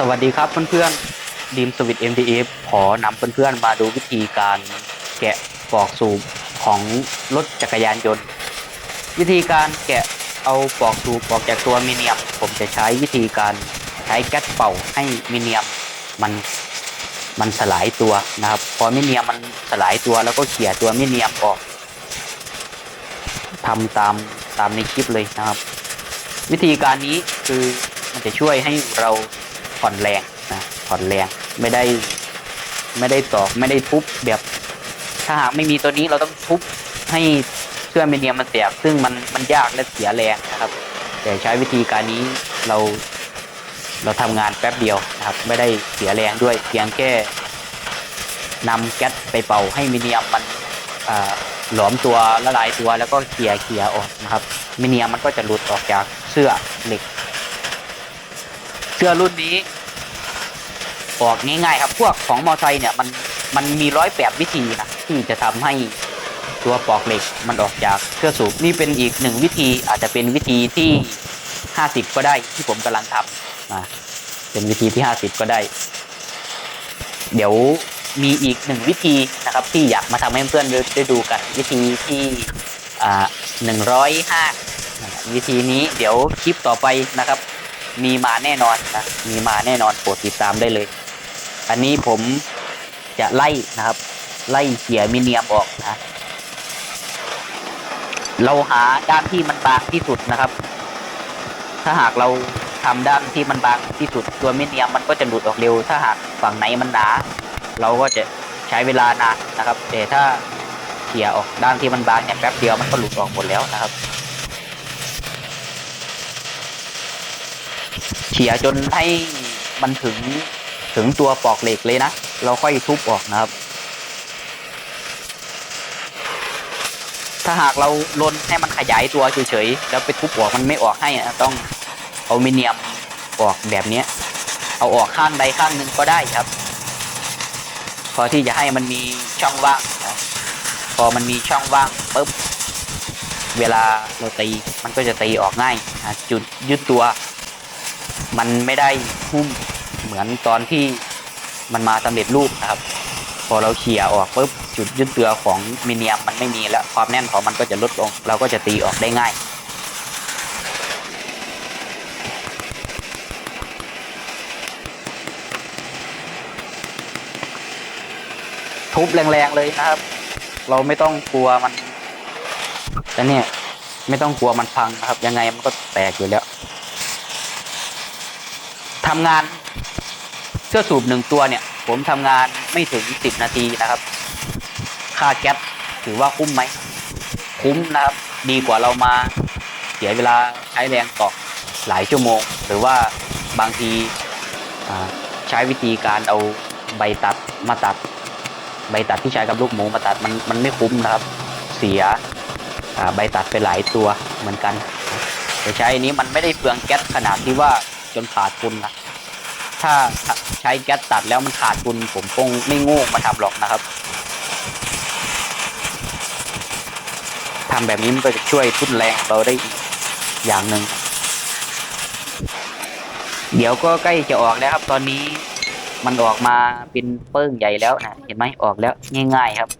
สวัสดีครับเพื่อนๆดีมสวิต MDF ขอนำเพื่อนๆมาดูวิธีการแกะปลอกสูบของรถจักรยานยนต์ วิธีการแกะเอาปลอกสูบออกจากตัวมิเนียม ผมจะใช้วิธีการใช้แก๊สเป่าให้มิเนียมมันมันสลายตัวนะครับ พอมิเนียมมันสลายตัวแล้วก็เขี่ยตัวมิเนียมออกทำตามตามในคลิปเลยนะครับ วิธีการนี้คือมันจะช่วยให้เรา ผ่อนแรงนะผ่อนแรงไม่ได้ไม่ได้ตอกไม่ได้ทุบแบบถ้าหากไม่มีตัวนี้เราต้องทุบให้เชื่อมเมเนียมมันแตกซึ่งมันมันยากและเสียแรงนะครับ แต่ใช้วิธีการนี้เราเราทำงานแป๊บเดียวนะครับ ไม่ได้เสียแรงด้วยเพียงแค่นำแก๊สไปเป่าให้มิเนียมมันหลอมตัวละลายตัวแล้วก็เขี่ยเขี่ยออกนะครับมิเนียมมันก็จะหลุดออกจากเสื้อเหล็ก เสื้อรุ่นนี้ ออกง่ายๆครับ พวกของมอไซค์เนี่ยมันมันมีร้อยแปดวิธีนะที่จะทำให้ตัวปลอกเหล็กมันออกจากเสื้องสูบนี่เป็นอีกหนึ่งวิธีอาจจะเป็นวิธีที่ห้าสิบก็ได้ที่ผมกำลังทำนะเป็นวิธีที่ห้าสิบก็ได้ เดี๋ยวมีอีกหนึ่งวิธีนะครับที่อยากมาทำให้เพื่อนๆได้ดูกัน วิธีที่อ่าหนึ่งร้อยห้าวิธีนี้เดี๋ยวคลิปต่อไปนะครับ มีมาแน่นอนนะมีมาแน่นอนโปรดติดตามได้เลย อันนี้ผมจะไล่นะครับ ไล่เขียมิเนียมออกนะ เราหาด้านที่มันบางที่สุดนะครับ ถ้าหากเราทำด้านที่มันบางที่สุดตัวมิเนียมมันก็จะหลุดออกเร็ว ถ้าหากฝั่งไหนมันหนา เราก็จะใช้เวลานานนะครับ แต่ถ้าเขี่ยออกด้านที่มันบางเนี่ยแป๊บเดียวมันก็หลุดออกหมดแล้วนะครับเขี่ยจนให้มันถึง ถึงตัวปลอกเหล็กเลยนะ เราค่อยทุบออกนะครับ ถ้าหากเราลนให้มันขยายตัวเฉยๆแล้วไปทุบออกมันไม่ออกให้นะต้องเอามิเนียมออกแบบนี้เอาออกข้างใดข้างหนึ่งก็ได้ครับ พอที่จะให้มันมีช่องว่างพอมันมีช่องว่างปุ๊บเวลาเราตีมันก็จะตีออกง่ายจุดยึดตัว มันไม่ได้หุ้ม เหมือนตอนที่มันมาสำเร็จรูปนะครับ พอเราเขี่ยออกปุ๊บจุดยึดตัวของมิเนียมมันไม่มีแล้วความแน่นของมันก็จะลดลง เราก็จะตีออกได้ง่ายทุบแรงๆเลยนะครับ เราไม่ต้องกลัวมันแต่เนี่ยไม่ต้องกลัวมันพังนะครับ ยังไงมันก็แตกอยู่แล้วทำงาน สื้อสูบหนึ่งตัวเนี่ย ผมทำงานไม่ถึงสิบนาทีนะครับ ค่าแก๊สถือว่าคุ้มไหม คุ้มนะครับ ดีกว่าเรามาเสียเวลาใช้แรงตอกหลายชั่วโมง หรือว่าบางทีใช้วิธีการเอาใบตัดมาตัด ใบตัดที่ใช้กับลูกหมูมาตัดมันมันไม่คุ้มนะครับ เสียใบตัดไปหลายตัวเหมือนกันแต่ใช้อันนี้มันไม่ได้เปลืองแก๊สขนาดที่ว่าจนขาดทุนนะ ถ้าใช้แก๊สตัดแล้วมันขาดทุนผมคงไม่โง่มาทำหรอกนะครับทำแบบนี้มันก็จะช่วยทุนแรงเราได้อีกอย่างหนึ่ง เดี๋ยวก็ใกล้จะออกแล้วครับ ตอนนี้มันออกมาเป็นเปิ้งใหญ่แล้วนะ เห็นไหมออกแล้วง่าย ๆ ครับ